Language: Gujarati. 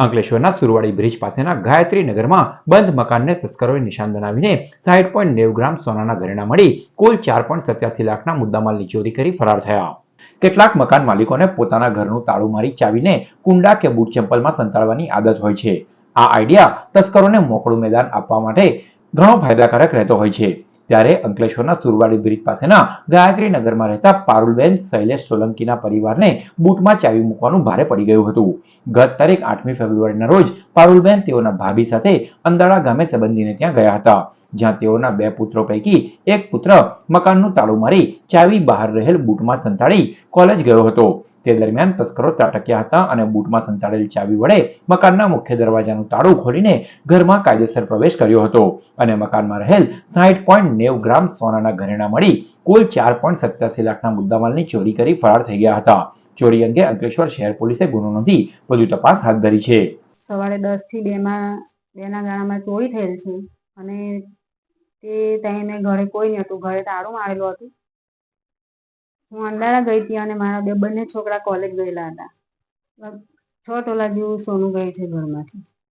અંકલેશ્વરના સુરવાડી બ્રિજ પાસેના ગાયત્રી નગરમાં બંધ મકાનને તસ્કરોએ નિશાન બનાવીને સાઠ પોઈન્ટ નેવું ગ્રામ સોનાના ઘરેણા મળી કુલ ચાર પોઈન્ટ સત્યાસી લાખના મુદ્દામાલની ચોરી કરી ફરાર થયા. કેટલાક મકાન માલિકોને પોતાના ઘરનું તાળું મારી ચાવીને કુંડા કે બૂટ ચંપલમાં સંતાડવાની આદત હોય છે. આ આઈડિયા તસ્કરોને મોકળું મેદાન આપવા માટે ઘણો ફાયદાકારક રહેતો હોય છે. ત્યારે અંકલેશ્વરના સુરવાડી બ્રિજ પાસેના ગાયત્રી નગરમાં રહેતા પારુલબેન શૈલેષ સોલંકીના પરિવારને બૂટમાં ચાવી મૂકવાનું ભારે પડી ગયું હતું. ગત તારીખ આઠમી ફેબ્રુઆરીના રોજ પારુલબેન તેઓના ભાભી સાથે અંદાળા ગામે સંબંધીને ત્યાં ગયા હતા, જ્યાં તેઓના બે પુત્રો પૈકી એક પુત્ર મકાનનું તાળું મારી ચાવી બહાર રહેલ બૂટમાં સંતાડી કોલેજ ગયો હતો. તે દરમિયાન તસ્કરો ત્રાટક્યા હતા અને બૂટમાં સંતાડેલ ચાવી વડે મકાનના મુખ્ય દરવાજાનું તાળું ખોલીને ઘરમાં કાયદેસર પ્રવેશ કર્યો હતો. અને મકાનમાં રહેલ સાઠ પોઈન્ટ નેવ ગ્રામ સોનાના ઘરેણા મળી કુલ ચાર પોઈન્ટ સત્યાસી લાખના મુદ્દામાલની ચોરી કરી ફરાર થઈ ગયા હતા. ચોરી અંગે અંકલેશ્વર શહેર પોલીસે ગુનો નોંધી વધુ તપાસ હાથ ધરી છે. સવારે દસથી બે માં બેના ગાળામાં ચોરી થયેલ છે અને તે ટાઈમે ઘરે કોઈ નહોતું. ઘરે તાળું મારેલું હતું. હું અંડાળા ગઈ હતી અને મારા બે બંને છોકરા કોલેજ ગયેલા હતા. છ ટોલા જેવું સોનું ગયું છે ઘરમાંથી.